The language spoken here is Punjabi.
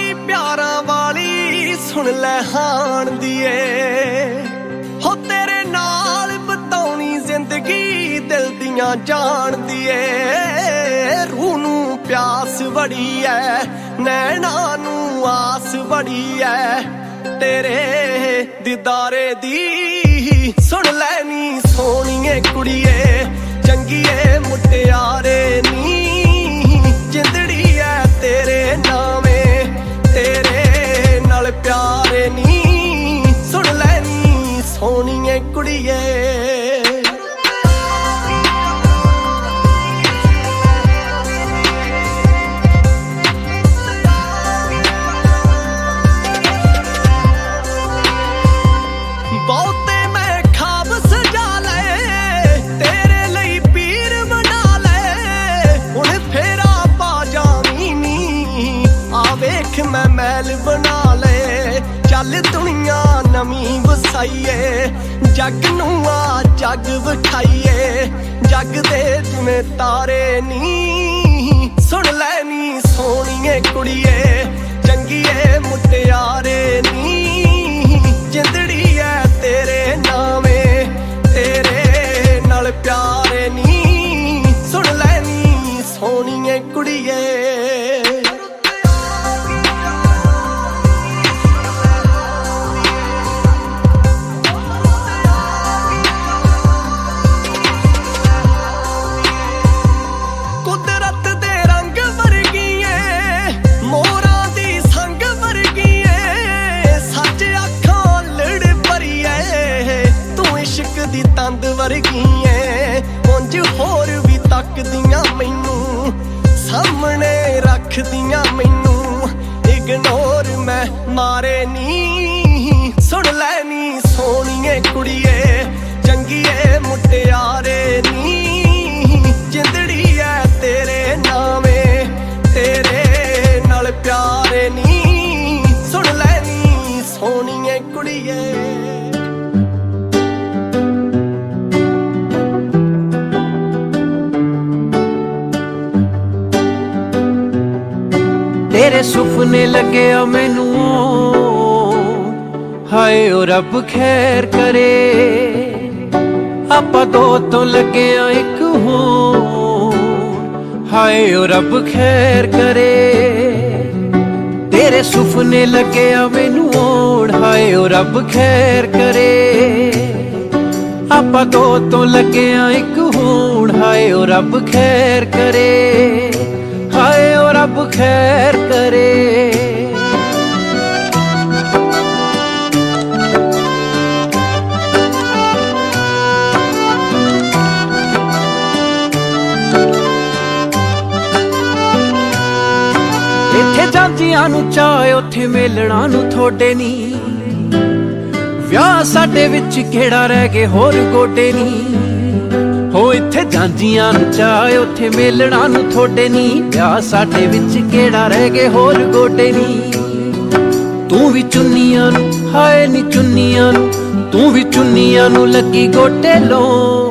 ਵਾਲੀ ਪਿਆਰਾਂ ਵਾਲੀ ਸੁਣ ਲੈ ਹਾਣ ਦੀਏ। ਹੋ ਤੇਰੇ ਨਾਲ ਬਤਾਉਣੀ ਜ਼ਿੰਦਗੀ ਦਿਲ ਦੀਆਂ ਜਾਣਦੀ ਏ ਰੂਹ ਨੂੰ ਪਿਆਸ ਬੜੀ ਐ ਨੈਣਾ ਨੂੰ ਆਸ ਬੜੀ ਐ ਤੇਰੇ ਦਿਦਾਰੇ ਦੀ ਸੁਣ ਲੈਣੀ ਨੀ ਸੋਹਣੀਏ ਕੁੜੀਏ, ਚੰਗੀਏ ਮੁਟਿਆਰੇ ਨੀ ਕੁੜੀਏ ਵੇਖ ਮੈਂ ਮਹਿਲ ਬਣਾ ਲਏ ਚੱਲ ਦੁਨੀਆ ਨਵੀਂ ਵਸਾਈਏ, ਜੱਗ ਨੂੰ ਆ ਜੱਗ ਵਿਖਾਈਏ, ਜੱਗ ਦੇ ਜਿਵੇਂ ਤਾਰੇ ਨੀ। ਸੁਣ ਲੈ ਨੀ ਸੋਹਣੀਏ ਕੁੜੀਏ ਚੰਗੀਏ ਮੁਟਿਆਰੇ ਨੀ। ਜਿੰਦੜੀ ਐ ਤੇਰੇ ਨਾਵੇਂ, ਤੇਰੇ ਨਾਲ ਪਿਆਰੇ ਨੀ। ਸੁਣ ਲੈ ਨੀ ਸੋਹਣੀਏ ਕੁੜੀਏ। ਰੱਖਦੀਆਂ ਮੈਨੂੰ ਇਗਨੋਰ ਮੈਂ, ਮਾਰੇ ਨੀ। ਸੁਣ ਲੈ ਨੀ ਸੋਹਣੀਏ ਕੁੜੀਏ, ਚੰਗੀਏ ਮੁਟਿਆਰੇ ਨੀ। ਜਿੰਦੜੀ ਐ ਤੇਰੇ ਨਾਵੇਂ, ਤੇਰੇ ਨਾਲ ਪਿਆਰੇ ਨੀ। ਸੁਣ ਲੈ ਨੀ ਸੋਹਣੀਏ ਕੁੜੀਏ। ਤੇਰੇ ਸੁਪਨੇ ਲੱਗਿਆ ਮੈਨੂੰ। ਹਾਏ ਓ ਰੱਬ ਖੈਰ ਕਰੇ। ਆਪਾਂ ਦੋ ਤੋਂ ਲੱਗਿਆ ਇੱਕ ਹੋ ਹਾਏ ਓ ਰੱਬ ਖੈਰ ਕਰੇ। ਤੇਰੇ ਸੁਪਨੇ ਲੱਗਿਆ ਮੈਨੂੰ ਓੜ ਹਾਏ ਓ ਰੱਬ ਖੈਰ ਕਰੇ। ਆਪਾਂ ਦੋ ਤੋਂ ਲੱਗਿਆ ਇੱਕ ਹੋਣ। ਹਾਏ ਓ ਰੱਬ ਖੈਰ ਕਰੇ। ਰੱਬ ਖੈਰ ਕਰੇ। ਇੱਥੇ ਜਾਂਦੀਆਂ ਨੂੰ ਚਾਹ ਉੱਥੇ ਮੇਲਣਾ ਨੂੰ ਥੋੜੇ ਨਹੀਂ ਵਿਆਹ ਸਾਡੇ ਵਿੱਚ ਕਿਹੜਾ ਰਹਿ ਗਏ ਹੋਰ ਗੋਡੇ ਨਹੀਂ ਹੋ ਇੱਥੇ ਜਾਂਦੀਆਂ ਨੂੰ ਚਾਹ ਉੱਥੇ ਮੇਲਣਾ ਨੂੰ ਥੋੜੇ ਨਹੀਂ ਵਿਆਹ ਸਾਡੇ ਵਿੱਚ ਕਿਹੜਾ ਰਹਿ ਗਏ ਹੋਰ ਗੋਡੇ ਨਹੀਂ ਤੂੰ ਵੀ ਚੁੰਨੀਆਂ ਨੂੰ, ਹਾਏ ਨੀ ਚੁੰਨੀਆਂ ਨੂੰ। ਤੂੰ ਵੀ ਚੁੰਨੀਆਂ ਨੂੰ ਲੱਗੀ ਗੋਟੇ ਲੋ।